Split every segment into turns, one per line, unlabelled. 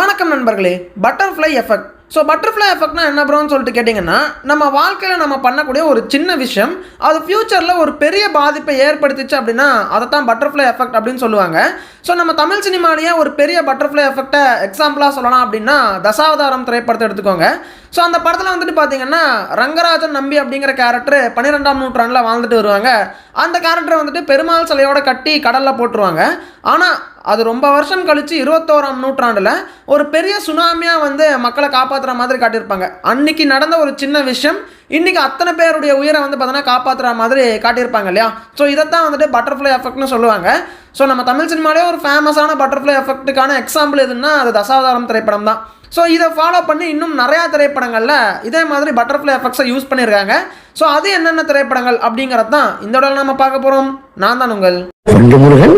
வணக்கம் நண்பர்களே butterfly effect so butterfly எஃபெக்ட்னா என்ன ப்ரோன்னு சொல்லிட்டு கேட்டிங்கன்னா நம்ம வாழ்க்கையில் நம்ம பண்ணக்கூடிய ஒரு சின்ன விஷயம் அது ஃப்யூச்சரில் ஒரு பெரிய பாதிப்பை ஏற்படுத்திச்சு அப்படின்னா அதை தான் பட்டர்ஃப்ளை எஃபெக்ட் அப்படின்னு சொல்லுவாங்க. ஸோ நம்ம தமிழ் சினிமாலேயே ஒரு பெரிய பட்டர்ஃப்ளை எஃபெக்டை எக்ஸாம்பிளாக சொல்லலாம் அப்படின்னா தசாவதாரம் திரைப்படத்தை எடுத்துக்கோங்க. ஸோ அந்த படத்தில் வந்துட்டு பார்த்தீங்கன்னா ரங்கராஜன் நம்பி அப்படிங்கிற கேரக்டர் பன்னிரெண்டாம் நூற்றாண்டில் வாழ்ந்துட்டு வருவாங்க. அந்த கேரக்டரை வந்துட்டு பெருமாள் சிலையோட கட்டி கடலில் போட்டுருவாங்க. ஆனால் அது ரொம்ப வருஷம் கழித்து இருபத்தோராம் நூற்றாண்டில் ஒரு பெரிய சுனாமியாக வந்து மக்களை காப்பாற்றுற மாதிரி காட்டியிருப்பாங்க. அன்னைக்கு நடந்த ஒரு சின்ன விஷயம் இன்றைக்கி அத்தனை பேருடைய உயிரை வந்து பார்த்தோன்னா காப்பாற்றுற மாதிரி காட்டியிருப்பாங்க இல்லையா? ஸோ இதைத்தான் வந்துட்டு பட்டர்ஃப்ளை எஃபெக்ட்னு சொல்லுவாங்க. ஸோ நம்ம தமிழ் சினிமாலே ஒரு ஃபேமஸான பட்டர்ஃப்ளை எஃபெக்ட்டுக்கான எக்ஸாம்பிள் எதுன்னா அது தசாவதாரம் திரைப்படம் தான். ஸோ இதை ஃபாலோ பண்ணி இன்னும் நிறையா திரைப்படங்களில் இதே மாதிரி பட்டர்ஃப்ளை எஃபெக்ட்ஸை யூஸ் பண்ணியிருக்காங்க. ஸோ அது என்னென்ன திரைப்படங்கள் அப்படிங்கிறது தான் இந்த உடல் நம்ம பார்க்க போகிறோம் நான் தான் உங்கள்
Murugan.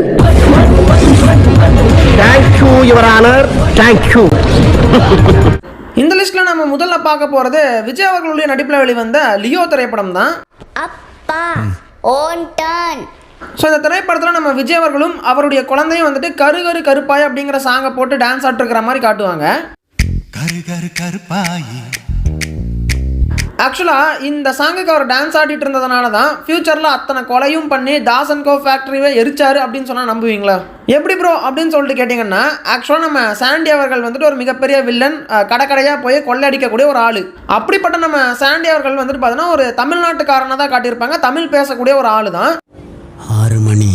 Thank you your honour thank you
இந்த லிஸ்ட்டில் நம்ம முதல்ல பார்க்க போகிறது விஜய் அவர்களுடைய நடிப்பில் வெளிவந்த லியோ திரைப்படம் தான்
அப்பா ஓன் டர்ன்
ஸோ இந்த திரைப்படத்தில் நம்ம விஜய் அவர்களும் அவருடைய குழந்தையும் வந்துட்டு கரு கரு கருப்பாய் அப்படிங்கிற சாங்கை போட்டு டான்ஸ் ஆட்டிருக்கிற மாதிரி காட்டுவாங்க.
கரு கரு கருப்பாயி.
ஆக்சுவலாக இந்த சாங்குக்கு அவர் டான்ஸ் ஆடிட்டு இருந்ததுனால தான் ஃப்யூச்சரில் அத்தனை கொலையும் பண்ணி தாசன் கோ ஃபேக்ட்ரியை எரிச்சாரு அப்படின்னு சொன்னால் நம்புவீங்களா? எப்படி ப்ரோ அப்படின்னு சொல்லிட்டு கேட்டிங்கன்னா ஆக்சுவலாக நம்ம சாண்டி அவர்கள் வந்துட்டு ஒரு மிகப்பெரிய வில்லன் கடைக்கடையாக கடை கடையாக போய் கொள்ளையடிக்கக்கூடிய ஒரு ஆள். அப்படிப்பட்ட நம்ம சாண்டி அவர்கள் வந்துட்டு பார்த்தீங்கன்னா ஒரு தமிழ்நாட்டுக்காரனை தான் காட்டியிருப்பாங்க. தமிழ் பேசக்கூடிய ஒரு ஆள் தான்
ஆறு மணி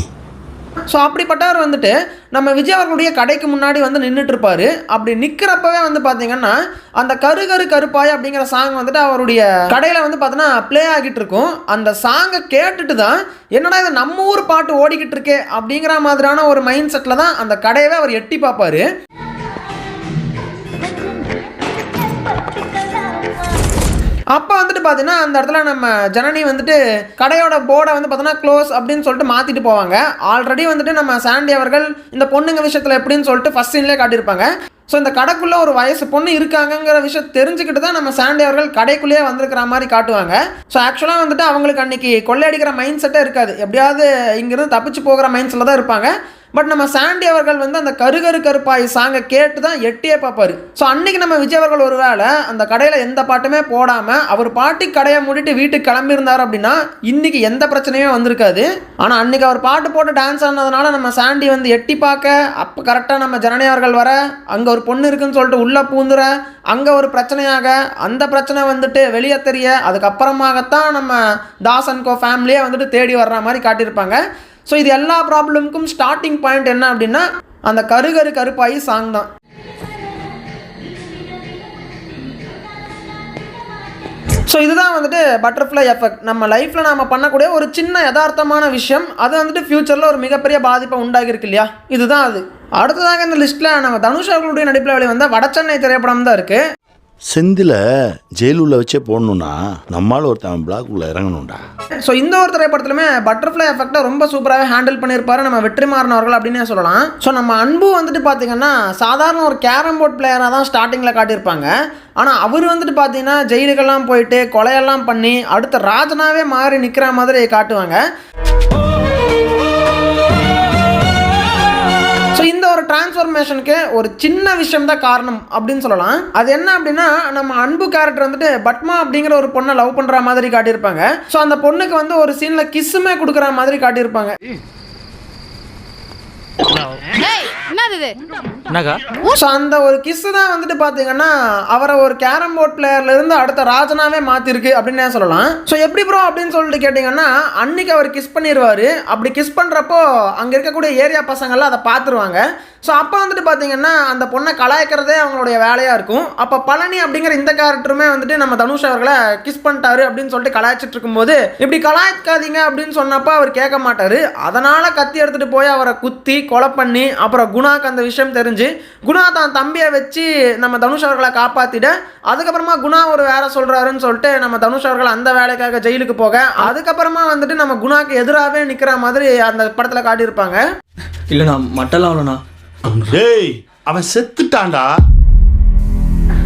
ஸோ அப்படிப்பட்டவர் வந்துட்டு நம்ம விஜய் அவர்களுடைய கடைக்கு முன்னாடி வந்து நின்றுட்டுருப்பார் அப்படி நிற்கிறப்பவே வந்து பார்த்தீங்கன்னா அந்த கரு கரு கருப்பாய் அப்படிங்கிற சாங் வந்துட்டு அவருடைய கடையில் வந்து பார்த்தோன்னா ப்ளே ஆகிட்டு இருக்கும் அந்த சாங்கை கேட்டுட்டு தான் என்னடா இது நம்ம ஊர் பாட்டு ஓடிக்கிட்டு இருக்கே அப்படிங்கிற மாதிரியான ஒரு மைண்ட் செட்டில் தான் அந்த கடையவே அவர் எட்டி பார்ப்பாரு. அப்போ வந்துட்டு பார்த்தீங்கன்னா அந்த இடத்துல நம்ம ஜனனி வந்துட்டு கடையோட போர்டை வந்து பார்த்தோன்னா க்ளோஸ் அப்படின்னு சொல்லிட்டு மாற்றிட்டு போவாங்க. ஆல்ரெடி வந்துட்டு நம்ம சாண்டி அவர்கள் இந்த பொண்ணுங்க விஷயத்தில் எப்படின்னு சொல்லிட்டு ஃபஸ்ட் சீன்லேயே காட்டியிருப்பாங்க. ஸோ இந்த கடைக்குள்ளே ஒரு வயசு பொண்ணு இருக்காங்கங்கிற விஷயம் தெரிஞ்சுக்கிட்டு தான் நம்ம சாண்டி அவர்கள் கடைக்குள்ளேயே வந்திருக்கிற மாதிரி காட்டுவாங்க. ஸோ ஆக்சுவலாக வந்துட்டு அவங்களுக்கு அன்றைக்கி கொள்ளையடிக்கிற மைண்ட் செட்டே இருக்காது. எப்படியாவது இங்கேருந்து தப்பிச்சு போகிற மைண்ட் செட்டில் தான் இருப்பாங்க. பட் நம்ம சாண்டி அவர்கள் வந்து அந்த கருகரு கருப்பாய் சாங்கை கேட்டு தான் எட்டியே பார்ப்பாரு. ஸோ அன்னைக்கு நம்ம விஜய் அவர்கள் ஒரு வேளை அந்த கடையில் எந்த பாட்டுமே போடாமல் அவர் பாட்டி கடையை மூடிட்டு வீட்டுக்கு கிளம்பியிருந்தார் அப்படின்னா இன்னைக்கு எந்த பிரச்சனையுமே வந்திருக்காது. ஆனால் அன்னைக்கு அவர் பாட்டு போட்டு டான்ஸ் ஆனதுனால நம்ம சாண்டி வந்து எட்டி பார்க்க அப்போ கரெக்டாக நம்ம ஜனனி அவர்கள் வர அங்கே ஒரு பொண்ணு இருக்குன்னு சொல்லிட்டு உள்ளே பூந்துற அங்கே ஒரு பிரச்சனையாக அந்த பிரச்சனை வந்துட்டு வெளியே தெரிய அதுக்கப்புறமாகத்தான் நம்ம தாசன் கோ ஃபேமிலியே வந்துட்டு தேடி வர்ற மாதிரி காட்டியிருப்பாங்க. ஸோ இது எல்லா ப்ராப்ளமுக்கும் ஸ்டார்டிங் பாயிண்ட் என்ன அப்படின்னா அந்த கருகரு கருப்பாயி சாங் தான். ஸோ இதுதான் வந்துட்டு பட்டர்ஃப்ளை எஃபெக்ட் நம்ம லைஃப்பில் நாம் பண்ணக்கூடிய ஒரு சின்ன யதார்த்தமான விஷயம். அது வந்துட்டு ஃப்யூச்சரில் ஒரு மிகப்பெரிய பாதிப்பை உண்டாகிருக்கு இல்லையா? இதுதான் அது. அடுத்ததாக இந்த லிஸ்ட்டில் நம்ம தனுஷ் அவர்களுடைய நடிப்பில் வெளிவந்த வடச்சென்னை திரைப்படம் தான் இருக்குது
செந்தில ஜெயிலுள்ள வச்சே போடணும்னா நம்மால் ஒருத்தன் பிளாக் உள்ள இறங்கணும்டா.
ஸோ இந்த ஒரு திரைப்படத்துலையுமே பட்டர்ஃப்ளை எஃபெக்டை ரொம்ப சூப்பராகவே ஹேண்டில் பண்ணியிருப்பாரு நம்ம வெற்றிமாறன் அவர்கள் அப்படின்னே சொல்லலாம். ஸோ நம்ம அன்பு வந்துட்டு பார்த்தீங்கன்னா சாதாரண ஒரு கேரம் போர்ட் பிளேயராக தான் ஸ்டார்டிங்கில் காட்டியிருப்பாங்க. ஆனால் அவர் வந்துட்டு பார்த்தீங்கன்னா ஜெயிலுக்கெல்லாம் போயிட்டு கொலையெல்லாம் பண்ணி அடுத்த ராஜனாவே மாறி நிற்கிற மாதிரி காட்டுவாங்க. டிரான்ஸ்ஃபர்மேஷனுக்கு ஒரு சின்ன விஷயம் தான் காரணம் அப்படின்னு சொல்லலாம். அது என்ன அப்படின்னா நம்ம அன்பு கேரக்டர் வந்துட்டு பட்மா அப்படிங்கிற ஒரு பொண்ணை லவ் பண்ணுற மாதிரி காட்டியிருப்பாங்க. ஸோ அந்த பொண்ணுக்கு வந்து ஒரு சீனில் கிஸ்ஸுமே கொடுக்குற மாதிரி காட்டியிருப்பாங்க.
என்னது இது
ஸோ அந்த ஒரு கிஸ்ஸு தான் வந்துட்டு பார்த்தீங்கன்னா அவரை ஒரு கேரம் போர்ட் பிளேயர்ல இருந்து அடுத்த ராஜனாவே மாற்றிருக்கு அப்படின்னே சொல்லலாம். ஸோ எப்படி ப்ரோ அப்படின்னு சொல்லிட்டு கேட்டிங்கன்னா அன்னைக்கு அவர் கிஸ் பண்ணிடுவார் அப்படி கிஸ் பண்ணுறப்போ அங்கே இருக்கக்கூடிய ஏரியா பசங்கள்லாம் அதை பார்த்துருவாங்க ஸோ அப்போ வந்துட்டு பார்த்தீங்கன்னா அந்த பொண்ணை கலாய்க்கிறதே அவங்களுடைய வேலையாக இருக்கும். அப்போ பழனி அப்படிங்கிற இந்த கேரக்டருமே வந்துட்டு நம்ம தனுஷ் அவர்களை கிஸ் பண்ணிட்டாரு அப்படின்னு சொல்லிட்டு கலாய்ச்சிட்டு இருக்கும்போது இப்படி கலாய்க்காதீங்க அப்படின்னு சொன்னப்போ அவர் கேட்க மாட்டார். அதனால் கத்தி எடுத்துகிட்டு போய் அவரை குத்தி கொலை பண்ணி அப்புறம் குணாக்கு அந்த விஷயம் தெரிஞ்சு குணா தான் தம்பியை வச்சு நம்ம தனுஷ் அவர்களை காப்பாற்றிட அதுக்கப்புறமா குணா ஒரு வேலை சொல்கிறாருன்னு சொல்லிட்டு நம்ம தனுஷ் அவர்கள் அந்த வேலைக்காக ஜெயிலுக்கு போக அதுக்கப்புறமா வந்துட்டு நம்ம குணாக்கு எதிராகவே நிற்கிற மாதிரி அந்த படத்தில் காட்டியிருப்பாங்க.
இல்லைண்ணா மட்டெல்லாம் இல்லைண்ணா
டேய் அவன் செத்துட்டான்டா.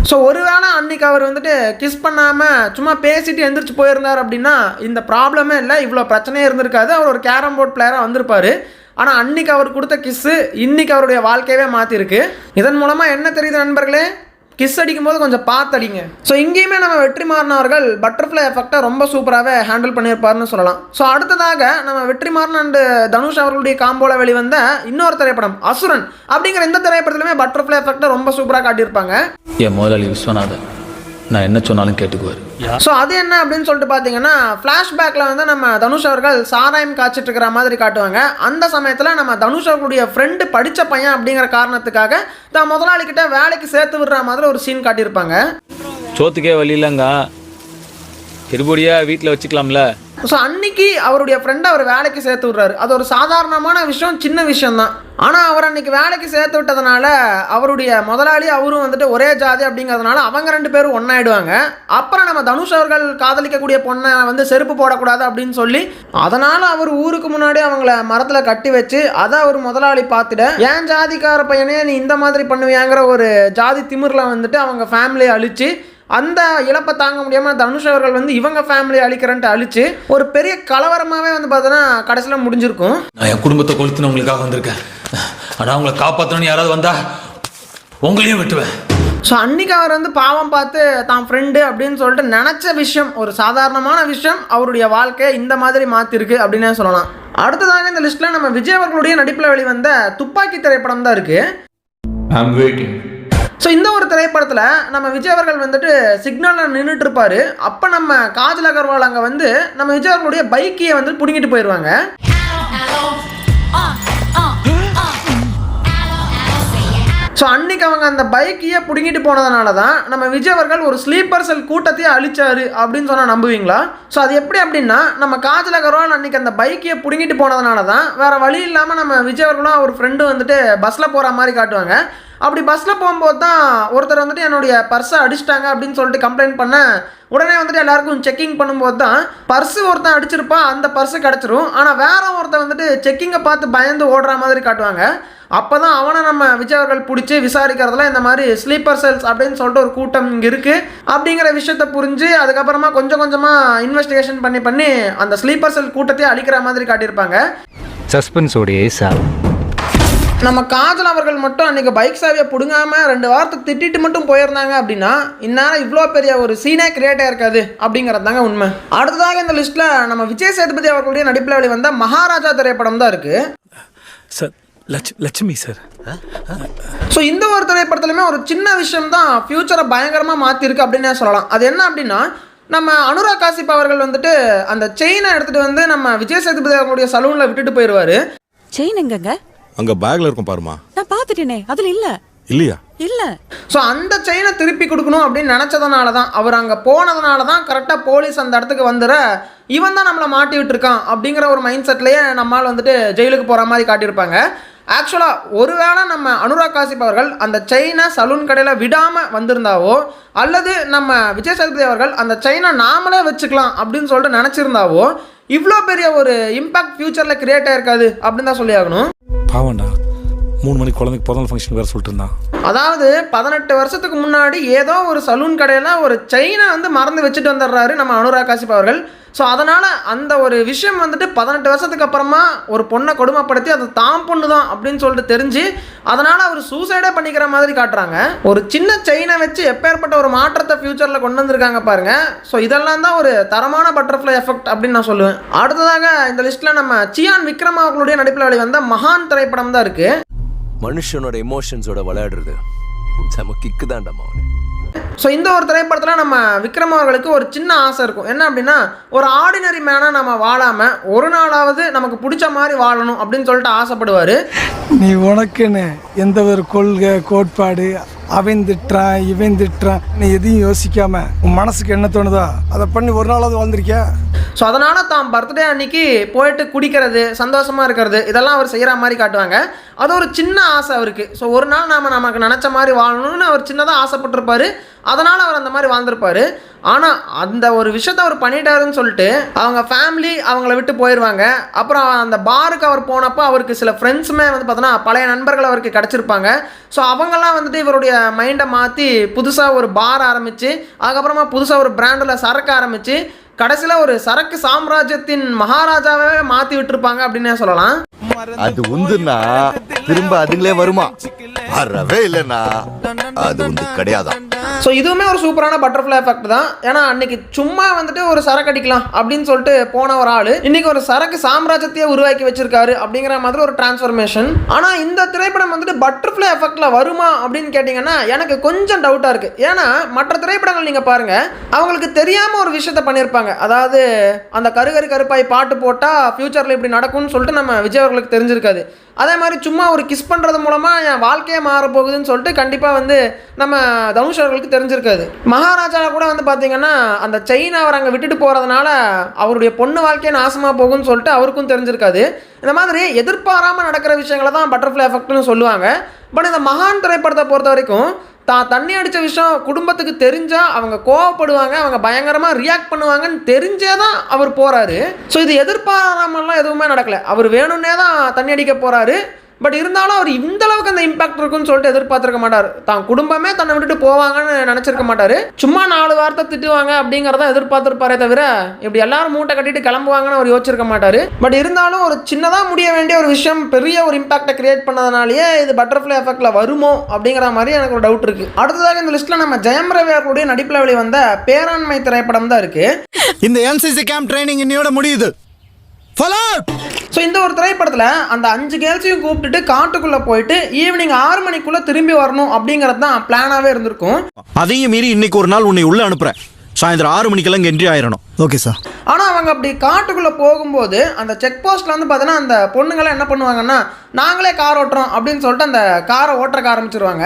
ஸோ ஒருவேளை அன்னைக்கு அவர் வந்துட்டு கிஸ் பண்ணாமல் சும்மா பேசிட்டு எந்திரிச்சு போயிருந்தார் அப்படின்னா இந்த ப்ராப்ளமே இல்லை இவ்வளோ பிரச்சனையே இருந்திருக்காது. அவர் ஒரு கேரம் போர்ட் பிளேயராக வந்திருப்பாரு. ஆனால் அன்னைக்கு அவர் கொடுத்த கிஸ்ஸு இன்னைக்கு அவருடைய வாழ்க்கையவே மாற்றிருக்கு இதன் மூலமாக என்ன தெரியுது நண்பர்களே? கிஸ் அடிக்கும்போது கொஞ்சம் பார்த்து அடிங்க ஸோ இங்கேயுமே நம்ம வெற்றிமாறன் அவர்கள் பட்டர்ஃப்ளை எஃபெக்டை ரொம்ப சூப்பராகவே ஹேண்டில் பண்ணியிருப்பாருன்னு சொல்லலாம். ஸோ அடுத்ததாக நம்ம வெற்றிமாறன் அண்டு தனுஷ் அவர்களுடைய காம்போல வெளிவந்த இன்னொரு திரைப்படம் அசுரன் அப்படிங்கிற இந்த திரைப்படத்துலையுமே பட்டர்ஃப்ளை எஃபெக்டை ரொம்ப சூப்பராக காட்டியிருப்பாங்க.
என் முதலாளி விஸ்வநாதன். நான் என்ன சொன்னாலும் கேட்டுக்குவார்.
ஸோ அது என்ன அப்படின்னு சொல்லிட்டு பார்த்தீங்கன்னா ஃப்ளாஷ்பேக்கில் வந்து நம்ம தனுஷ் அவர்கள் சாராயம் காய்ச்சிட்டு இருக்கிற மாதிரி காட்டுவாங்க. அந்த சமயத்தில் நம்ம தனுஷ் அவர்களுடைய ஃப்ரெண்டு படித்த பையன் அப்படிங்கிற காரணத்துக்காக தான் முதலாளி கிட்ட வேலைக்கு சேர்த்து விடுற மாதிரி ஒரு சீன் காட்டியிருப்பாங்க.
சோத்துக்கே வழி இல்லைங்க. திருப்படியா வீட்டில் வச்சுக்கலாம்ல?
ஸோ அன்னைக்கு அவருடைய ஃப்ரெண்டை அவர் வேலைக்கு சேர்த்து விட்றாரு. அது ஒரு சாதாரணமான விஷயம் சின்ன விஷயம்தான். ஆனால் அவர் அன்னைக்கு வேலைக்கு சேர்த்து விட்டதுனால அவருடைய முதலாளி அவரும் வந்துட்டு ஒரே ஜாதி அப்படிங்கிறதுனால அவங்க ரெண்டு பேரும் ஒன்றாயிடுவாங்க அப்புறம் நம்ம தனுஷ் அவர்கள் காதலிக்கக்கூடிய பொண்ணை வந்து செருப்பு போடக்கூடாது அப்படின்னு சொல்லி அதனால் அவர் ஊருக்கு முன்னாடி அவங்கள மரத்தில் கட்டி வச்சு அதை அவர் முதலாளி பார்த்துட ஏன் ஜாதிக்கார பையனே நீ இந்த மாதிரி பண்ணுவியாங்கிற ஒரு ஜாதி திமிரில் வந்துட்டு அவங்க ஃபேமிலியை அழிச்சு அந்த இழப்பை தாங்க முடியாமல் தனுஷ் அவர்கள் வந்து இவங்க ஃபேமிலியை அழிக்கிறன்ட்டு அழிச்சு ஒரு பெரிய கலவரமாகவே வந்து பார்த்தோன்னா கடைசியில் முடிஞ்சிருக்கும்.
நான் என் குடும்பத்தை கொளுத்துனவங்களுக்காக வந்திருக்கேன். ஆனால் அவங்கள காப்பாற்றணும்னு யாராவது வந்தா உங்களையும் வெட்டுவேன்.
ஸோ அன்னைக்கு அவர் வந்து பாவம் பார்த்து தான் ஃப்ரெண்டு அப்படின்னு சொல்லிட்டு நினச்ச விஷயம் ஒரு சாதாரணமான விஷயம் அவருடைய வாழ்க்கையை இந்த மாதிரி மாற்றிருக்கு அப்படின்னே சொல்லலாம். அடுத்ததாக இந்த லிஸ்ட்டில் நம்ம விஜய் அவர்களுடைய நடிப்பில் வெளிவந்த துப்பாக்கி திரைப்படம் தான் இருக்குது ஸோ இந்த ஒரு திரைப்படத்தில் நம்ம விஜய் அவர்கள் வந்துட்டு சிக்னலில் நின்றுட்டு இருப்பார் அப்போ நம்ம காஜல் அகர்வால் அங்கே வந்து நம்ம விஜய் அவர்களுடைய பைக்கையை வந்து பிடுங்கிட்டு போயிடுவாங்க ஸோ அன்னைக்கு அவங்க அந்த பைக்கையே பிடுங்கிட்டு போனதுனால தான் நம்ம விஜய் அவர்கள் ஒரு ஸ்லீப்பர் செல் கூட்டத்தையே அழிச்சாரு அப்படின்னு சொன்னால் நம்புவீங்களா? ஸோ அது எப்படி அப்படின்னா நம்ம காஜல் அகர்வால் அன்னைக்கு அந்த பைக்கையே பிடுங்கிட்டு போனதுனால தான் வேறு வழி இல்லாமல் நம்ம விஜய் அவர்களும் ஒரு ஃப்ரெண்டு வந்துட்டு பஸ்ஸில் போகிற மாதிரி காட்டுவாங்க. அப்படி பஸ்ஸில் போகும்போது தான் ஒருத்தர் வந்துட்டு என்னுடைய பர்ஸை அடிச்சிட்டாங்க அப்படின்னு சொல்லிட்டு கம்ப்ளைண்ட் பண்ண உடனே வந்துட்டு எல்லாருக்கும் செக்கிங் பண்ணும்போது தான் பர்ஸு ஒருத்தன் அடிச்சிருப்பான் அந்த பர்ஸு கிடச்சிரும். ஆனால் வேற ஒருத்தன் வந்துட்டு செக்கிங்கை பார்த்து பயந்து ஓடுற மாதிரி காட்டுவாங்க. அப்போ தான் அவனை நம்ம விஜய் அவர்கள் பிடிச்சி விசாரிக்கிறதுல இந்த மாதிரி ஸ்லீப்பர் செல்ஸ் அப்படின்னு சொல்லிட்டு ஒரு கூட்டம் இங்கே இருக்குது அப்படிங்கிற விஷயத்த புரிஞ்சு அதுக்கப்புறமா கொஞ்சம் கொஞ்சமாக இன்வெஸ்டிகேஷன் பண்ணி பண்ணி அந்த ஸ்லீப்பர் செல் கூட்டத்தையே அழிக்கிற மாதிரி காட்டியிருப்பாங்க.
சஸ்பென்ஸோடைய சார்
நம்ம காஜல் அவர்கள் மட்டும் அன்றைக்கி பைக் சாவியை பிடுங்காம ரெண்டு வாரத்தை திட்டிட்டு மட்டும் போயிருந்தாங்க அப்படின்னா இந்நேரம் இவ்வளோ பெரிய ஒரு சீனே கிரியேட் ஆயிருக்காது அப்படிங்கிறது தாங்க உண்மை. அடுத்ததாக இந்த லிஸ்ட்டில் நம்ம விஜய் சேதுபதி அவர்களுடைய நடிப்பில் வெளிவந்த மகாராஜா திரைப்படம் தான் இருக்குது
சார் லட்ச லட்சுமி சார்.
ஸோ இந்த ஒரு திரைப்படத்துலையுமே ஒரு சின்ன விஷயம் தான் ஃப்யூச்சரை பயங்கரமாக மாற்றிருக்கு அப்படின்னே சொல்லலாம். அது என்ன அப்படின்னா நம்ம அனுராக் காசிப் அவர்கள் வந்துட்டு அந்த செயினை எடுத்துகிட்டு வந்து நம்ம விஜய் சேதுபதி அவர்களுடைய சலூனில் விட்டுட்டு போயிடுவார்
செயின் எங்கங்க?
அங்க பேக்ல இருக்கும் பாருமா.
நான் பாத்துட்டேனே அதுல இல்ல.
இல்லையா?
இல்ல.
ஸோ அந்த செயினை திருப்பி கொடுக்கணும் அப்படின்னு நினச்சதுனால தான் அவர் அங்கே போனதுனால தான் கரெக்டாக போலீஸ் அந்த இடத்துக்கு வந்துட இவன் தான் நம்மளை மாட்டி விட்டுருக்கான் அப்படிங்கிற ஒரு மைண்ட் செட்லேயே நம்மால் வந்துட்டு ஜெயிலுக்கு போகிற மாதிரி காட்டியிருப்பாங்க. ஆக்சுவலாக ஒருவேளை நம்ம அனுராக் காசிப் அவர்கள் அந்த செயினை சலூன் கடையில் விடாமல் வந்திருந்தாவோ அல்லது நம்ம விஜய் சேதுபதி அவர்கள் அந்த செயினை நாமளே வச்சுக்கலாம் அப்படின்னு சொல்லிட்டு நினச்சிருந்தாவோ இவ்வளோ பெரிய ஒரு இம்பாக்ட் ஃப்யூச்சரில் கிரியேட் ஆயிருக்காது அப்படின்னு தான் சொல்லி ஆகணும்
ಭಾವನ மூணு மணிக்கு குழந்தைக்கு பிறந்த ஃபங்க்ஷன் வேறு சொல்லிட்டு இருந்தான்.
அதாவது பதினெட்டு வருஷத்துக்கு முன்னாடி ஏதோ ஒரு சலூன் கடையில் ஒரு செயினை வந்து மறந்து வச்சுட்டு வந்துடுறாரு நம்ம அனுராக் காசிப் அவர்கள். ஸோ அதனால் அந்த ஒரு விஷயம் வந்துட்டு பதினெட்டு வருஷத்துக்கு அப்புறமா ஒரு பொண்ணை கொடுமைப்படுத்தி அது தான் பொண்ணு தான் அப்படின்னு சொல்லிட்டு தெரிஞ்சு அதனால் அவர் சூசைடே பண்ணிக்கிற மாதிரி காட்டுறாங்க. ஒரு சின்ன செயினை வச்சு எப்பேற்பட்ட ஒரு மாற்றத்தை ஃப்யூச்சரில் கொண்டு வந்திருக்காங்க பாருங்கள் ஸோ இதெல்லாம் தான் ஒரு தரமான பட்டர்ஃப்ளை எஃபெக்ட் அப்படின்னு நான் சொல்லுவேன். அடுத்ததாக இந்த லிஸ்ட்டில் நம்ம சியான் விக்ரம் அவர்களுடைய நடிப்பில் வெளிவந்த மகான் திரைப்படம் தான் இருக்குது
மனுஷனோட எமோஷன்ஸோட விளையாடுறது. செம கிக்கு தான்டா அவனு
ஸோ இந்த ஒரு திரைப்படத்தில் நம்ம விக்ரம் அவர்களுக்கு ஒரு சின்ன ஆசை இருக்கும். என்ன அப்படின்னா ஒரு ஆர்டினரி மேனாக நம்ம வாழாமல் ஒரு நாளாவது நமக்கு பிடிச்ச மாதிரி வாழணும் அப்படின்னு சொல்லிட்டு ஆசைப்படுவார்.
நீ உனக்குன்னு எந்த ஒரு கொள்கை கோட்பாடு அவன் திட்டுறான் இவன் திட்டுறான் நீ எதையும் யோசிக்காம உன் மனசுக்கு என்ன தோணுதோ அதை பண்ணி ஒரு நாளாவது வாழ்ந்திருக்கியா?
ஸோ அதனால் தான் பர்த்டே அன்னைக்கு போயிட்டு குடிக்கிறது சந்தோஷமாக இருக்கிறது இதெல்லாம் அவர் செய்கிற மாதிரி காட்டுவாங்க. அது ஒரு சின்ன ஆசை அவருக்கு. ஸோ ஒரு நாள் நாம் நமக்கு நினச்ச மாதிரி வாழணும்னு அவர் சின்னதாக ஆசைப்பட்டிருப்பார். அதனால் அவர் அந்த மாதிரி வாழ்ந்திருப்பார். ஆனால் அந்த ஒரு விஷயத்த அவர் பண்ணிட்டாருன்னு சொல்லிட்டு அவங்க ஃபேமிலி அவங்கள விட்டு போயிடுவாங்க அப்புறம் அந்த பாருக்கு அவர் போனப்போ அவருக்கு சில ஃப்ரெண்ட்ஸுமே வந்து பார்த்தோன்னா பழைய நண்பர்கள் அவருக்கு கிடச்சிருப்பாங்க. ஸோ அவங்கெல்லாம் வந்துட்டு இவருடைய மைண்டை மாற்றி புதுசாக ஒரு பார் ஆரம்பித்து அதுக்கப்புறமா புதுசாக ஒரு பிராண்டில் சரக்கு ஆரம்பித்து கடைசியில் ஒரு சரக்கு சாம்ராஜ்யத்தின் மகாராஜாவே மாற்றி விட்டுருப்பாங்க அப்படின்னே சொல்லலாம்.
அது உந்துன்னா திரும்ப அதுங்களே வருமா? வரவே இல்லைன்னா அது வந்து கிடையாதான்
ஸோ இதுவுமே ஒரு சூப்பரான பட்டர்ஃப்ளை எஃபெக்ட் தான். ஏன்னா அன்னைக்கு சும்மா வந்துட்டு ஒரு சரக்கு அடிக்கலாம் அப்படின்னு சொல்லிட்டு போன ஒரு ஆள் இன்னைக்கு ஒரு சரக்கு சாம்ராஜ்யத்தையே உருவாக்கி வச்சிருக்காரு அப்படிங்கிற மாதிரி ஒரு டிரான்ஸ்ஃபர்மேஷன் ஆனால் இந்த திரைப்படம் வந்துட்டு பட்டர்ஃப்ளை எஃபெக்ட்ல வருமா அப்படின்னு கேட்டிங்கன்னா எனக்கு கொஞ்சம் டவுட்டாக இருக்குது ஏன்னா மற்ற திரைப்படங்கள் நீங்கள் பாருங்கள் அவங்களுக்கு தெரியாமல் ஒரு விஷயத்த பண்ணியிருப்பாங்க அதாவது அந்த கருகரு கருப்பாய் பாட்டு போட்டால் ஃப்யூச்சரில் இப்படி நடக்கும்னு சொல்லிட்டு நம்ம விஜய் அவர்களுக்கு தெரிஞ்சிருக்காது. அதே மாதிரி சும்மா ஒரு கிஸ் பண்ணுறது மூலமாக என் வாழ்க்கையே மாற போகுதுன்னு சொல்லிட்டு கண்டிப்பாக வந்து நம்ம தனுஷ் அவர்களுக்கு தெரிஞ்சிருக்காது. மகாராஜா கூட வந்து பார்த்தீங்கன்னா அந்த செயின் அவர் அங்கே விட்டுட்டு போகிறதுனால அவருடைய பொண்ணு வாழ்க்கையே நாசமாக போகும்னு சொல்லிட்டு அவருக்கும் தெரிஞ்சிருக்காது. இந்த மாதிரி எதிர்பாராமல் நடக்கிற விஷயங்களை தான் பட்டர்ஃப்ளை எஃபெக்ட்னு சொல்லுவாங்க. பட் இந்த மகான் திரைப்படத்தை பொறுத்த வரைக்கும் தான் தண்ணி அடித்த விஷயம் குடும்பத்துக்கு தெரிஞ்சால் அவங்க கோவப்படுவாங்க அவங்க பயங்கரமாக ரியாக்ட் பண்ணுவாங்கன்னு தெரிஞ்சே தான் அவர் போகிறாரு ஸோ இது எதிர்பாராமலாம் எதுவுமே நடக்கல. அவர் வேணும்னே தான் தண்ணி அடிக்க போகிறாரு பட் இருந்தாலும் அவர் இந்த அளவுக்கு அந்த இம்பாக்ட் இருக்கும்னு சொல்லிட்டு எதிர்பார்த்திருக்க மாட்டார். தான் குடும்பமே தன்னை விட்டுட்டு போவாங்கன்னு நினச்சிருக்க மாட்டார். சும்மா நாலு வார்த்தை திட்டுவாங்க அப்படிங்கிறத எதிர்பார்த்துருப்பாரே தவிர இப்படி எல்லாரும் மூட்டை கட்டிட்டு கிளம்புவாங்கன்னு அவர் யோசிச்சிருக்க மாட்டார். பட் இருந்தாலும் ஒரு சின்னதாக முடிய வேண்டிய ஒரு விஷயம் பெரிய ஒரு இம்பாக்டை கிரியேட் பண்ணதுனாலேயே இது பட்டர்ஃப்ளை எஃபெக்ட்ல வருமோ அப்படிங்கிற மாதிரி எனக்கு ஒரு டவுட் இருக்கு. அடுத்ததாக இந்த லிஸ்ட்டில் நம்ம ஜெயம் ரவி அவர்களுடைய நடிப்பில் வெளிவந்த பேராண்மை திரைப்படம் தான் இருக்கு.
இந்த என்சிசி கேம்ப் ட்ரைனிங் இன்னையோட முடியுது.
ஸோ இந்த ஒரு திரைப்படத்தில் அந்த அஞ்சு கேர்ள்ஸையும் கூப்பிட்டுட்டு காட்டுக்குள்ளே போயிட்டு ஈவினிங் ஆறு மணிக்குள்ளே திரும்பி வரணும் அப்படிங்கிறது தான் பிளானாகவே இருந்திருக்கும்.
அதையும் மீறி இன்னைக்கு ஒரு நாள் உன்னை உள்ள அனுப்புறேன். சாயந்தரம் ஆறு மணிக்கெல்லாம் இங்கே என்ட்ரி ஆயிரணும். ஓகே சார்
ஆனால் அவங்க அப்படி காட்டுக்குள்ளே போகும்போது அந்த செக் போஸ்ட்டில் வந்து பார்த்தீங்கன்னா அந்த பொண்ணுங்களாம் என்ன பண்ணுவாங்கன்னா நாங்களே கார் ஓட்டுறோம் அப்படின்னு சொல்லிட்டு அந்த காரை ஓட்டுறக்க ஆரம்பிச்சிருவாங்க.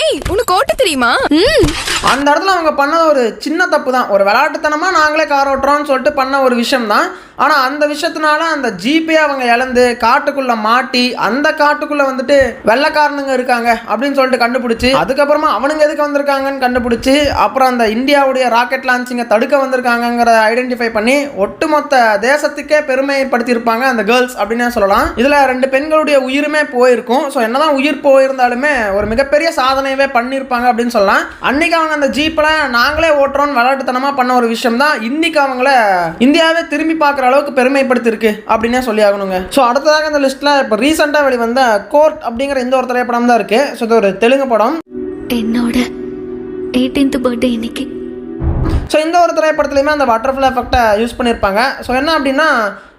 ஏய் உனக்கு ஓட்ட தெரியுமா?
அந்த இடத்துல அவங்க பண்ணது ஒரு சின்ன தப்பு தான். ஒரு விளையாட்டுத்தனமாக நாங்களே கார் ஓட்டுறோம்னு சொல்லிட்டு பண்ண ஒரு விஷயம் தான். ஆனால் அந்த விஷயத்தினால அந்த ஜீப்பே அவங்க இழந்து காட்டுக்குள்ளே மாட்டி அந்த காட்டுக்குள்ளே வந்துட்டு வெள்ளைக்காரனுங்க இருக்காங்க அப்படின்னு சொல்லிட்டு கண்டுபிடிச்சி அதுக்கப்புறமா அவனுங்க எதுக்கு வந்திருக்காங்கன்னு கண்டுபிடிச்சி அப்புறம் அந்த இந்தியாவுடைய ராக்கெட் லான்ச்சிங்கை தடுக்க வந்திருக்காங்கங்கிறத ஐடென்டிஃபை பண்ணி ஒட்டுமொத்த தேசத்துக்கே பெருமைப்படுத்தியிருப்பாங்க அந்த கேர்ள்ஸ் அப்படின்னே சொல்லலாம். இதில் ரெண்டு பெண்களுடைய உயிருமே போயிருக்கும். ஸோ என்னதான் உயிர் போயிருந்தாலுமே ஒரு மிகப்பெரிய சாதனையவே பண்ணியிருப்பாங்க அப்படின்னு சொல்லலாம். அன்னைக்கு அவங்க அந்த ஜீப்பில் நாங்களே ஓட்டுறோம்னு விளையாட்டுத்தனமாக பண்ண ஒரு விஷயம் தான் இன்னைக்கு அவங்கள இந்தியாவே திரும்பி பார்க்குற அளவுக்கு பெருமைப்படுத்திருக்கு அப்படின்னே சொல்லி ஆகணுங்க ஸோ அடுத்ததாக அந்த லிஸ்ட்டில் இப்போ ரீசெண்டாக வெளிவந்த கோர்ட் அப்படிங்கிற இந்த ஒரு திரைப்படம் தான் இருக்குது ஸோ இது ஒரு தெலுங்கு படம்.
என்னோட எயிட்டீன்த் பர்த்டே இன்னைக்கு.
ஸோ இந்த ஒரு திரைப்படத்துலையுமே அந்த பட்டர்ஃப்ளை எஃபெக்டை யூஸ் பண்ணியிருப்பாங்க ஸோ என்ன அப்படின்னா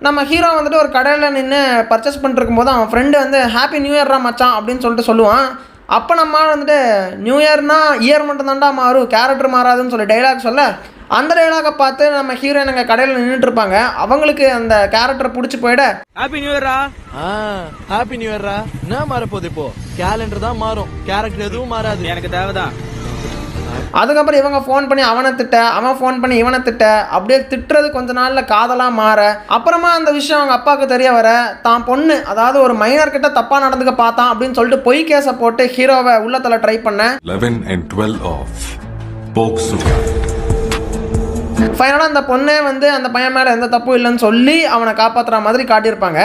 நம்ம ஹீரோ வந்துட்டு ஒரு கடையில் நின்று பர்ச்சேஸ் பண்ணிருக்கும் போது அவன் ஃப்ரெண்டு வந்து ஹாப்பி நியூ இயர்ரா மச்சான் அப்படின்னு சொல்லிட்டு சொல்லுவான். அப்போ நம்ம வந்துட்டு நியூ இயர்னா இயர் மட்டும் தான்டா மாறும் கேரக்டர் மாறாதுன்னு சொல்லி டைலாக் சொல்ல அந்த டைலாகை பார்த்து நம்ம ஹீரோயின் அங்கே கடையில் நின்றுட்டு இருப்பாங்க அவங்களுக்கு அந்த கேரக்டர் பிடிச்சி போயிட
ஹாப்பி நியூ இயரா
ஹாப்பி நியூ இயர்ரா என்ன மாற போகுது இப்போ? கேலண்டர் தான் மாறும். கேரக்டர் எதுவும் மாறாது.
எனக்கு தேவைதான்.
அதுக்கப்புறம் இவங்க ஃபோன் பண்ணி அவனை திட்ட அவன் ஃபோன் பண்ணி இவனை திட்ட அப்படியே திட்டுறது கொஞ்ச நாளில் காதலாக மாற. அப்புறமா அந்த விஷயம் அவங்க அப்பாவுக்கு தெரிய வர தான் பொண்ணு அதாவது ஒரு மைனர் கிட்ட தப்பாக நடந்துக்க பார்த்தான் அப்படின்னு சொல்லிட்டு பொய் கேஸை போட்டு ஹீரோவை உள்ளத்தில் ட்ரை பண்ண.
11 and 12 of Poksu.
ஃபைனலாக அந்த பொண்ணே வந்து அந்த பையன் மேலே எந்த தப்பும் இல்லைன்னு சொல்லி அவனை காப்பாற்றுற மாதிரி காட்டியிருப்பாங்க.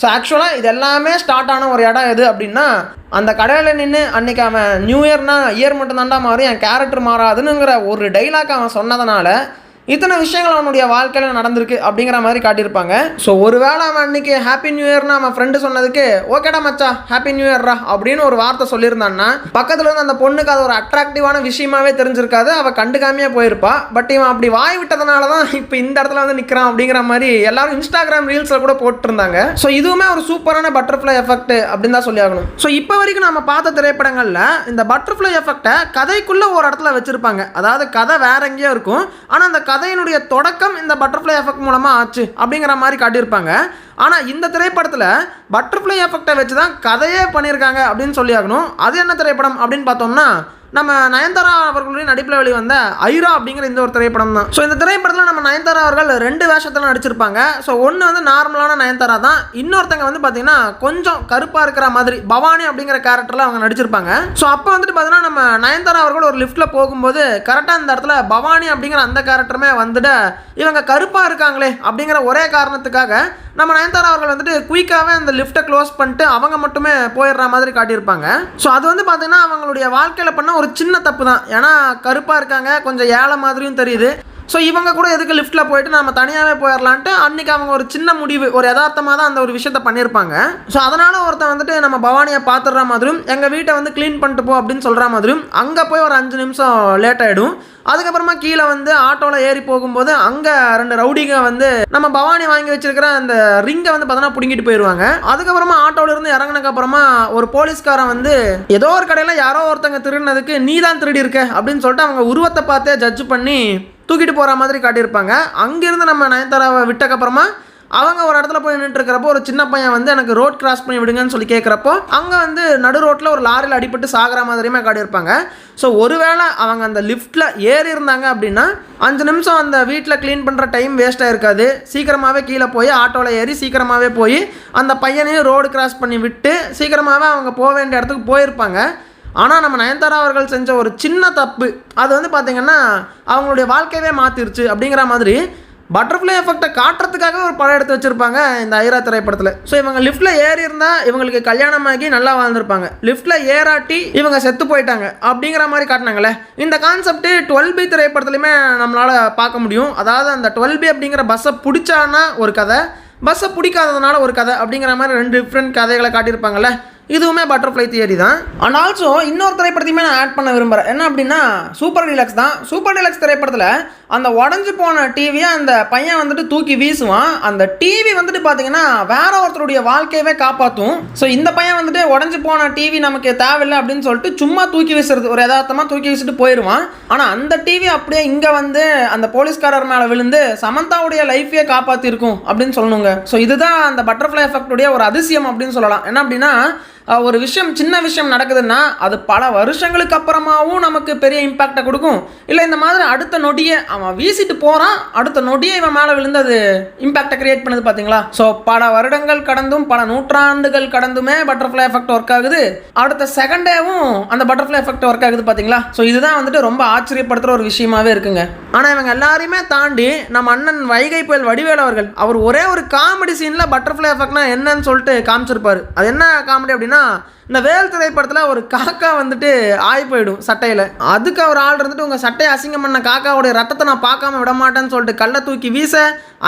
ஸோ ஆக்சுவலாக இது எல்லாமே ஸ்டார்ட் ஆன ஒரு இடம் எது அப்படின்னா அந்த கடையில் நின்று அன்றைக்கி அவன் நியூ இயர்னா இயர் மட்டும் தாண்டா மாறும் என் கேரக்டர் மாறாதுனுங்கிற ஒரு டைலாக் அவன் சொன்னதுனால இத்தனை விஷயங்கள் அவனுடைய வாழ்க்கையில் நடந்திருக்கு அப்படிங்கிற மாதிரி காட்டியிருப்பாங்க. ஸோ ஒருவேளை அவன் அன்றைக்கி ஹாப்பி நியூ இயர்னு அவன் ஃப்ரெண்டு சொன்னதுக்கு ஓகேடா மச்சா ஹாப்பி நியூ இயர்ரா அப்படின்னு ஒரு வார்த்தை சொல்லியிருந்தான்னா பக்கத்தில் இருந்து அந்த பொண்ணுக்கு அது ஒரு அட்ராக்டிவான விஷயமாவே தெரிஞ்சிருக்காது. அவள் கண்டுக்காமையே போயிருப்பா. பட் இவன் அப்படி வாய் விட்டதுனால தான் இப்போ இந்த இடத்துல வந்து நிற்கிறான் அப்படிங்கிற மாதிரி எல்லாரும் இன்ஸ்டாகிராம் ரீல்ஸில் கூட போட்டிருந்தாங்க. ஸோ இதுவுமே ஒரு சூப்பரான பட்டர்ஃப்ளை எஃபெக்ட் அப்படின்னு தான் சொல்லி ஆகணும் ஸோ இப்போ வரைக்கும் நம்ம பார்த்த திரைப்படங்களில் இந்த பட்டர்ஃப்ளை எஃபெக்டை கதைக்குள்ளே ஒரு இடத்துல வச்சுருப்பாங்க. அதாவது கதை வேற எங்கேயோ இருக்கும். ஆனால் அந்த கதையினுடைய தொடக்கம் இந்த பட்டர்ஃப்ளை எஃபெக்ட் மூலமாக ஆச்சு அப்படிங்கிற மாதிரி காட்டியிருப்பாங்க. ஆனால் இந்த திரைப்படத்தில் பட்டர்ஃப்ளை எஃபெக்டை வச்சு தான் கதையே பண்ணியிருக்காங்க அப்படின்னு சொல்லி ஆகணும் அது என்ன திரைப்படம் அப்படின்னு பார்த்தோம்னா நம்ம நயன்தாரா அவர்களுடைய நடிப்பில் வெளிவந்த ஐரா அப்படிங்கிற இந்த ஒரு திரைப்படம் தான். ஸோ இந்த திரைப்படத்தில் நம்ம நயன்தாரா அவர்கள் ரெண்டு வேஷத்தில் நடிச்சிருப்பாங்க. ஸோ ஒன்று வந்து நார்மலான நயன்தாரா தான். இன்னொருத்தங்க வந்து பார்த்தீங்கன்னா கொஞ்சம் கருப்பாக இருக்கிற மாதிரி பவானி அப்படிங்கிற கேரக்டரில் அவங்க நடிச்சிருப்பாங்க. ஸோ அப்போ வந்துட்டு பார்த்தீங்கன்னா நம்ம நயன்தாரா அவர்கள் ஒரு லிஃப்ட்டில் போகும்போது கரெக்டாக இந்த இடத்துல பவானி அப்படிங்கிற அந்த கேரக்டருமே வந்துட்டு இவங்க கருப்பாக இருக்காங்களே அப்படிங்கிற ஒரே காரணத்துக்காக நம்ம நயன்தாரா அவர்கள் வந்துட்டு குயிக்காகவே அந்த லிஃப்ட்டை க்ளோஸ் பண்ணிட்டு அவங்க மட்டுமே போயிடுற மாதிரி காட்டியிருப்பாங்க. ஸோ அது வந்து பார்த்தீங்கன்னா அவங்களுடைய வாழ்க்கையில் பண்ண ஒரு சின்ன தப்பு தான் ஏன்னா கருப்பாக இருக்காங்க கொஞ்சம் ஏழை மாதிரியும் தெரியுது. ஸோ இவங்க கூட எதுக்கு லிஃப்ட்டில் போயிட்டு நம்ம தனியாகவே போயிடலான்ட்டு அன்றைக்கி அவங்க ஒரு சின்ன முடிவு ஒரு யதார்த்தமாக தான் அந்த ஒரு விஷயத்த பண்ணியிருப்பாங்க ஸோ அதனால் ஒருத்தன் வந்துட்டு நம்ம பவானியை பார்த்துடுற மாதிரியும் எங்கள் வீட்டை வந்து க்ளீன் பண்ணிட்டு போ அப்படின்னு சொல்கிற மாதிரியும் அங்கே போய் ஒரு அஞ்சு நிமிஷம் லேட் ஆகிடும் அதுக்கப்புறமா கீழே வந்து ஆட்டோவில் ஏறி போகும்போது அங்கே ரெண்டு ரவுடிங்க வந்து நம்ம பவானி வாங்கி வச்சிருக்கிற அந்த ரிங்கை வந்து பார்த்தோன்னா பிடுங்கிட்டு போயிடுவாங்க அதுக்கப்புறமா ஆட்டோல இருந்து இறங்கினக்கப்புறமா ஒரு போலீஸ்காரன் வந்து ஏதோ ஒரு கடையில் யாரோ ஒருத்தங்க திருடினதுக்கு நீ தான் திருடி இருக்க அப்படின்னு சொல்லிட்டு அவங்க உருவத்தை பார்த்தே ஜட்ஜ் பண்ணி தூக்கிட்டு போகிற மாதிரி காட்டியிருப்பாங்க. அங்கேருந்து நம்ம நயன்தாராவை விட்டக்கப்புறமா அவங்க ஒரு இடத்துல போய் நின்றுட்டுருக்கிறப்போ ஒரு சின்ன பையன் வந்து எனக்கு ரோட் கிராஸ் பண்ணி விடுங்கன்னு சொல்லி கேட்குறப்போ அங்கே வந்து நடு ரோட்டில் ஒரு லாரியில் அடிபட்டு சாகிற மாதிரியுமே காட்டியிருப்பாங்க. ஸோ ஒருவேளை அவங்க அந்த லிஃப்ட்டில் ஏறி இருந்தாங்க அப்படின்னா அஞ்சு நிமிஷம் அந்த வீட்டில் க்ளீன் பண்ணுற டைம் வேஸ்ட்டாக இருக்காது சீக்கிரமாகவே கீழே போய் ஆட்டோவில் ஏறி சீக்கிரமாகவே போய் அந்த பையனையும் ரோடு கிராஸ் பண்ணி விட்டு சீக்கிரமாகவே அவங்க போக வேண்டிய இடத்துக்கு போயிருப்பாங்க. ஆனால் நம்ம நயன்தாரா அவர்கள் செஞ்ச ஒரு சின்ன தப்பு அது வந்து பார்த்திங்கன்னா அவங்களுடைய வாழ்க்கையவே மாற்றிருச்சு அப்படிங்கிற மாதிரி பட்டர்ஃப்ளை எஃபெக்டை காட்டுறதுக்காக ஒரு படம் எடுத்து வச்சுருப்பாங்க இந்த ஐரா திரைப்படத்தில். ஸோ இவங்க லிஃப்ட்டில் ஏறி இருந்தால் இவங்களுக்கு கல்யாணமாகி நல்லா வாழ்ந்துருப்பாங்க. லிஃப்ட்டில் ஏறாட்டி இவங்க செத்து போயிட்டாங்க அப்படிங்கிற மாதிரி காட்டினாங்களே இந்த கான்செப்ட்டு டுவெல் பி திரைப்படத்துலையுமே நம்மளால் பார்க்க முடியும். அதாவது அந்த டுவெல் பி அப்படிங்கிற பஸ்ஸை பிடிச்சானா ஒரு கதை பஸ்ஸை பிடிக்காததுனால ஒரு கதை அப்படிங்கிற மாதிரி ரெண்டு டிஃப்ரெண்ட் கதைகளை காட்டியிருப்பாங்கல்ல. இதுவுமே பட்டர்ஃப்ளை தியரி தான். அண்ட் ஆல்சோ இன்னொரு திரைப்படத்தையுமே நான் ஆட் பண்ண விரும்புகிறேன் என்ன அப்படின்னா சூப்பர் டிலக்ஸ் தான். சூப்பர் டிலக்ஸ் திரைப்படத்தில் அந்த உடஞ்சி போன டிவியை அந்த பையன் வந்துட்டு தூக்கி வீசுவான். அந்த டிவி வந்துட்டு பார்த்தீங்கன்னா வேற ஒருத்தருடைய வாழ்க்கையவே காப்பாற்றும் ஸோ இந்த பையன் வந்துட்டு உடஞ்சி போன டிவி நமக்கு தேவையில்லை அப்படின்னு சொல்லிட்டு சும்மா தூக்கி வீசுறது ஒரு யதார்த்தமாக தூக்கி வீசிட்டு போயிடுவான் ஆனால் அந்த டிவி அப்படியே இங்கே வந்து அந்த போலீஸ்காரர் மேலே விழுந்து சமந்தாவுடைய லைஃபையே காப்பாற்றிருக்கும் அப்படின்னு சொல்லணுங்க. ஸோ இதுதான் அந்த பட்டர்ஃப்ளை எஃபெக்டுடைய ஒரு அதிசயம் அப்படின்னு சொல்லலாம். என்ன அப்படின்னா ஒரு விஷயம் சின்ன விஷயம் நடக்குதுன்னா அது பல வருஷங்களுக்கு அப்புறமாவும் நமக்கு பெரிய இம்பேக்டை கொடுக்கும். இல்லை இந்த மாதிரி அடுத்த நொடியை அவன் வீசிட்டு போகிறான் அடுத்த நொடியை இவன் மேலே விழுந்து அது இம்பேக்டை கிரியேட் பண்ணுது பார்த்தீங்களா ஸோ பல வருடங்கள் கடந்தும் பல நூற்றாண்டுகள் கடந்துமே பட்டர்ஃப்ளை எஃபெக்ட் ஒர்க் ஆகுது. அடுத்த செகண்டேவும் அந்த பட்டர்ஃப்ளை எஃபெக்ட் ஒர்க் ஆகுது பார்த்தீங்களா ஸோ இதுதான் வந்துட்டு ரொம்ப ஆச்சரியப்படுத்துகிற ஒரு விஷயமாவே இருக்குங்க. ஆனால் இவங்க எல்லாரையுமே தாண்டி நம்ம அண்ணன் வைகை புயல் வடிவேல் அவர்கள் அவர் ஒரே ஒரு காமெடி சீனில் பட்டர்ஃப்ளை எஃபெக்ட்னா என்னன்னு சொல்லிட்டு காமிச்சிருப்பார். அது என்ன காமெடி அப்படின்னு না இந்த வேல் திரைப்படத்தில் ஒரு காக்கா வந்துட்டு ஆய் போயிடும் சட்டையில். அதுக்கு அவர் ஆள் இருந்துட்டு உங்கள் சட்டையை அசிங்கம் பண்ண காக்காவுடைய ரத்தத்தை நான் பார்க்காம விட மாட்டேன்னு சொல்லிட்டு கல்லை தூக்கி வீச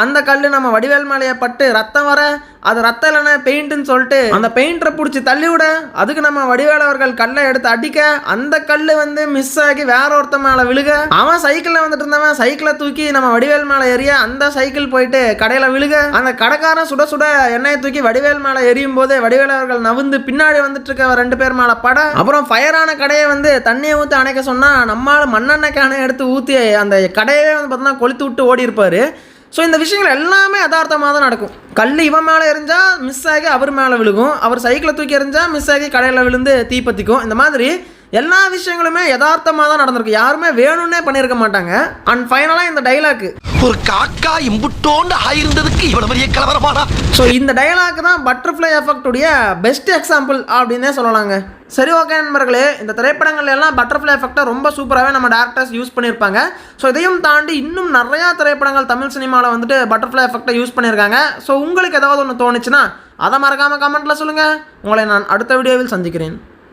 அந்த கல் நம்ம வடிவேல் மேலேயே பட்டு ரத்தம் வர அது ரத்தம் இல்லைன்னா பெயிண்ட்டுன்னு சொல்லிட்டு அந்த பெயிண்டரை பிடிச்சி தள்ளி விட அதுக்கு நம்ம வடிவேல் அவர்கள் கல்லை எடுத்து அடிக்க அந்த கல் வந்து மிஸ் ஆகி வேற ஒருத்தன் மேலே விழுக அவன் சைக்கிளில் வந்துட்டு இருந்தவன் சைக்கிளை தூக்கி நம்ம வடிவேல் மேலே எரிய அந்த சைக்கிள் போயிட்டு கடையில் விழுக அந்த கடைக்காரன் சுட சுட எண்ணெயை தூக்கி வடிவேல் மேலே எரியும் போது வடிவேல் அவர்கள் நவுந்து பின்னாடி வந்துட்டு இருக்க ரெண்டு பேர் மேலே படம் அப்புறம் ஃபயரான கடையை வந்து தண்ணியை ஊற்றி அணைக்க சொன்னால் நம்மளால் மண்ணெண்ணெய் கேனை எடுத்து ஊற்றி அந்த கடையவே வந்து பார்த்தோன்னா கொளுத்து விட்டு ஓடி இருப்பார். ஸோ இந்த விஷயங்கள் எல்லாமே யதார்த்தமாக தான் நடக்கும். கல் இவன் மேலே எரிஞ்சால் மிஸ் ஆகி அவர் மேலே விழுகும். அவர் சைக்கிளை தூக்கி எறிஞ்சால் மிஸ் ஆகி கடையில் விழுந்து தீப்பத்திக்கும் இந்த மாதிரி எல்லா விஷயங்களுமே யதார்த்தமாக தான் நடந்திருக்கு. யாருமே வேணும்னே பண்ணியிருக்க மாட்டாங்க. அண்ட் ஃபைனலாக இந்த டைலாக்
ஒரு காக்கா இம்புட்டோண்டு ஆயிருந்ததுக்கு இவ்வளவு பெரிய கலவரமாடா?
ஸோ இந்த டைலாக் தான் பட்டர்ஃப்ளை எஃபெக்டுடைய பெஸ்ட் எக்ஸாம்பிள் அப்படின்னே சொல்லலாங்க. சரி ஓகே நண்பர்களே. இந்த திரைப்படங்கள் எல்லாம் பட்டர்ஃப்ளை எஃபெக்டை ரொம்ப சூப்பராகவே நம்ம டேரக்டர்ஸ் யூஸ் பண்ணியிருப்பாங்க ஸோ இதையும் தாண்டி இன்னும் நிறையா திரைப்படங்கள் தமிழ் சினிமாவில் வந்துட்டு பட்டர்ஃப்ளை எஃபெக்டை யூஸ் பண்ணியிருக்காங்க ஸோ உங்களுக்கு ஏதாவது ஒன்று தோணுச்சுன்னா அதை மறக்காமல் கமெண்ட்டில் சொல்லுங்கள் உங்களை நான் அடுத்த வீடியோவில் சந்திக்கிறேன்.